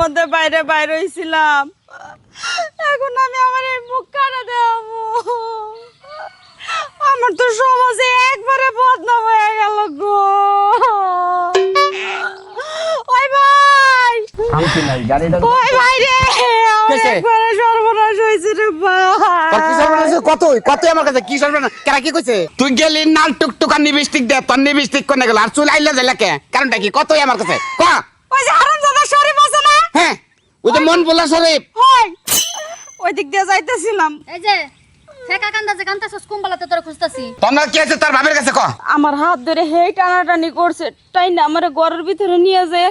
মধ্যে বাইরে বাইরে হয়েছিলাম এখন আমি আমার এই মুখ কাটা দেবো আমার তো সমাজে একবারে বদনাম হয়ে গেল গো। ওই ভাই। শান্তি নাই গাড়িটা ওই ভাই রে আমার একবারে সর্বনাশ হয়েছে রে তোর কি সর্বনাশ হয়েছে? কতই? কতই আমার কাছে? কি সর্বনাশ? কেরা কি কইছে? তুই গেলি নাল টুকটুকা নিবিস্টিক দে কোনে গেল। আর চুল আইলে যাইলে কে? কারণটা কি? কতই আমার কাছে? ক ওই যে হারামজাদা শরীফ আছে না হ্যাঁ ওই যে মন বলা শরীফ। হয় ওই দিক দিয়ে যাইতেছিলাম। এই যে ফেকা কান্দা যে কান্দাছস কুম্বালাতে তোরা খুঁজতাছি? তোমরা কি আছে তোর ভাবের কাছে ক? আমার হাত ধরে হেই টানাটানি করছে তাই না আমার ঘরের ভিতরে নিয়ে যে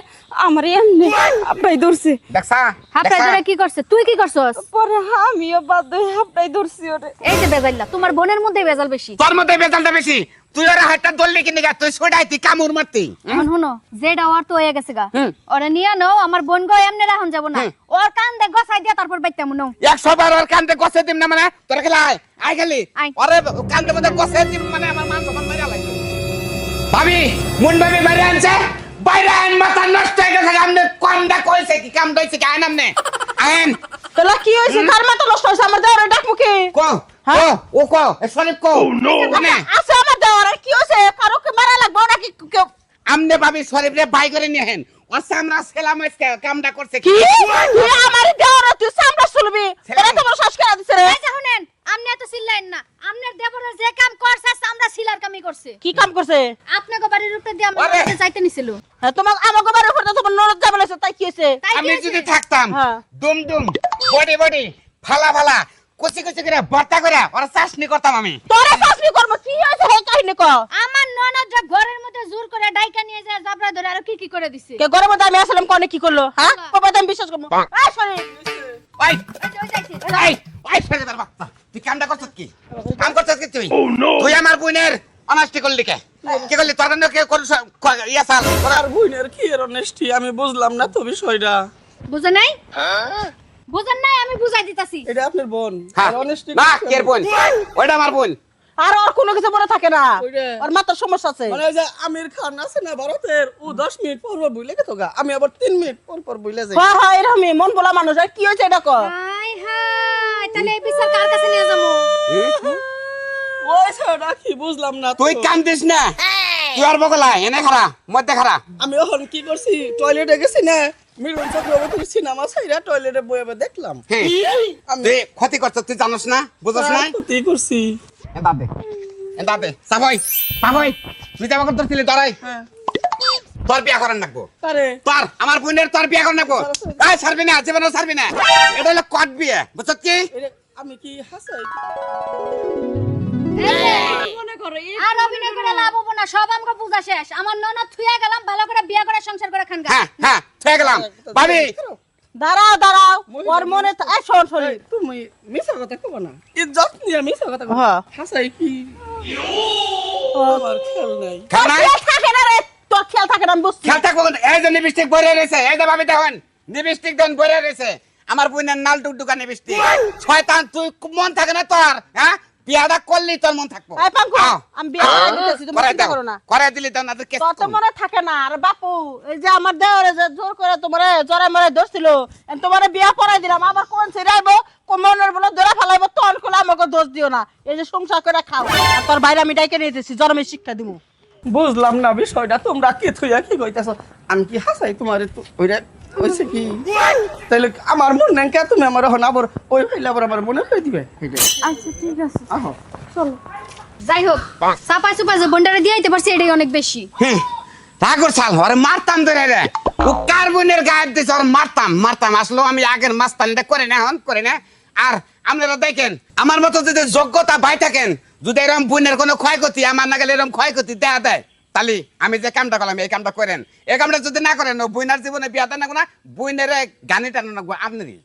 আমার এমনি আপটাই ধরছে। দেখছা হাফটাই ধরে কি করছে? তুই কি করছস? পরে আমিও বাধ্য হয়ে আপটাই ধরছি ওরে। এই যে বেজাইলা তোমার বোনের মধ্যে বেজাল বেশি। তোর মধ্যে বেজালটা বেশি। তুই ওরা হাতটা ধরলি কিনে গা তুই ছোড়াইতি কামড় মারতি। এখন শুনো যেটা ওর তো হয়ে গেছে গা। ওরে নিয়ে নাও আমার বোন গো এমনি রাখুন যাব না। ওর কান দে গসাই দিয়া তারপর বাইতে মনো একশো বার ওর কান্দে গছে দিম না মানে? তোর খেলা আয় আয় খালি। আয়। ওরে কান্দে মধ্যে গছে দিম মানে আমার মান সম্মান মারা লাগবে। ভাবি মুন ভাবি বাইরে আনছে? বাইরে আইন মাথা নষ্ট হয়ে গেছে আমনে কামটা কইছে কি? কাম দইছে কি? আইন আমনে। আইন। তোলা কি হয়েছে কার মাথা নষ্ট হয়েছে আমার দেওয়ার ডাক মুখে কো ও কো এ শরীফ কো মানে আছে আমার দেওয়ার কি হয়েছে? কারও কি মারা লাগবে নাকি কেউ আমনে ভাবি শরীফ রে বাই করে নিয়ে হেন ওর সামনে সেলাম আজকে কামটা করছে কি? তুই আমার দেওয়ার তুই সামনে চলবি? তোরা তোমার শ্বাস কেন দিছে রে। শুনেন আমনে এত চিল্লাইন না। আমনের দেবরের যে কাম করছে আমরা সিলার কামই করছে। কি কাম করছে? আপনাকে বাড়ির উপরে দিয়ে। আমরা যাইতে নিছিল। হ্যাঁ, তোমার আমাকে বাড়ির উপরে তোমার নরদ যাবে তাই কি হয়েছে? আমি। যদি থাকতাম হ্যাঁ। দুম দুম বডি বডি ফালা ফালা কুচি কুচি করে ভর্তা করে ওরা চাষনি করতাম আমি। তোরা শাসনি করব কি হয়েছে হে কাহিনী ক আমার ননদরা ঘরের মধ্যে জোর করে ডাইকা নিয়ে যায় জাবরা ধরে আর কি কি করে দিছে? কে গরম আমি আসলাম কনে কি করল হ্যাঁ? বাবা আমি বিশ্বাস করব। বাহ। এই শরীর ওই ওই যে ওই যাইছে। এই ওই ছেড়ে দে বাচ্চা তুই কামটা করছিস কি? কাম করছিস কি তুই? তুই আমার বোনের অনাষ্টি করলি কে? কি করলি? তোর জন্য কে করছ ইয়া সাল আর বোনের কি এর অনেস্টি? আমি বুঝলাম না তো বিষয়টা। বুঝে নাই? বুঝেন নাই আমি বুঝাই দিতাছি। এটা আপনার বোন। হ্যাঁ। আর না বোন? ওইটা আমার বোন। আর ওর কোনো কিছু মনে থাকে না। ওইটা। ওর মাথার সমস্যা আছে। মানে যে আমির খান আছে না ভারতের ও দশ মিনিট পর পর গেতো গা। আমি আবার তিন মিনিট পর পর যাই। হ্যাঁ হ্যাঁ এরকমই মন বলা মানুষ। আর কি হয়েছে এটা ক হাই হাই তাহলে এই বিচার কার কাছে নিয়ে যাব? ওই কি বুঝলাম না তুই কান্দিস না? তুই আর বগলা এনে খারা মধ্যে খারা আমি এখন কি করছি? টয়লেটে গেছি না? মিরুন চক্রবর্তীর সিনেমা সাইরা টয়লেটে বয়ে দেখলাম। হ্যাঁ তুই ক্ষতি করছিস তুই জানোস না? বুঝছ না? কি করছি। এন্দা দে এন্দা দে সাবই। সাবই। তুই যাবা করতেছিলি তোরাই হ্যাঁ। তোর বিয়া করার নাকবো আরে তোর আমার বোনের তোর বিয়া করার নাকবো এই ছাড়বি না জীবনে ছাড়বি না। এটা হলো কট বিয়ে বুঝছ কি? আমি কি হাসাই আর অভিনয় করে লাভ হব না সব আমাকে বুঝা শেষ। আমার ননদ থুয়া গেলাম ভালো করে বিয়ে করে সংসার করে খান হ্যাঁ হ্যাঁ। গেলাম। ভাবি। দাঁড়াও দাঁড়াও। ওর মনে তো- এই শোন শোন। তুমি মিছা কথা কব না। ইজ্জত নিয়ে মিছা কথা কব হ্যাঁ। হাসাই কি? আমার খেয়াল নাই। খাও নাই। থাকে না রে? তোর খেয়াল থাকে না বুঝছি। খেয়াল থাকব এই যে লিপস্টিক রয়েছে এই যে ভাবি দেখুন লিপস্টিক দেন ভরে রয়েছে। আমার বোনের নাল টুকটুকা লিপস্টিক শয়তান তুই মন থাকে না তোর হ্যাঁ? বিয়াটা করলি তোর মন থাকব। আমি দিতেছি তুমি চিন্তা করো না। দিলি দাও না কেস তোর তো মনে থাকে না আর বাপু এই যে আমার যে জোর করে তোমারে জোরে মরে ধরছিল তোমারে বিয়া পড়াই দিলাম আবার কোন ছেড়াইবো কোমনের বলে ধরে ফেলাইবো তখন কোলে আমাকে দোষ দিও না। এই যে সংসার করে খাও। তোর বাইরে আমি ডাইকে শিক্ষা দিব বুঝলাম না বিষয়টা তোমরা কি থইয়া কি কইতাছ? আমি কি হাসাই তোমার ওইটা হইছে কি? তাইলে আমার মন নাই কে তুমি আমার হন আবার ওই হইলে আবার আমার মনে কই দিবে? আচ্ছা ঠিক আছে। আহো। যাই হোক সাপাই সুপাই যে বন্ডারে দিয়ে দিতে পারছি এটাই অনেক বেশি। ঠাকুর সাল মারতাম ধরে রে ও কার বোনের গায়ে দিছে ওরে মারতাম মারতাম। আসলো আমি আগের মাস্তানিটা করে না হন করে না। আর আপনারা দেখেন আমার মতো যদি যোগ্যতা ভাই থাকেন যদি এরকম বোনের কোনো ক্ষয়ক্ষতি আমার না গেলে এরকম ক্ষয়ক্ষতি দেয়া দেয় তাহলে আমি যে কামটা করলাম, এই কামটা করেন। এই কামটা যদি না করেন বইনার জীবনে বিয়া না বইনের গানিটা না আপনারই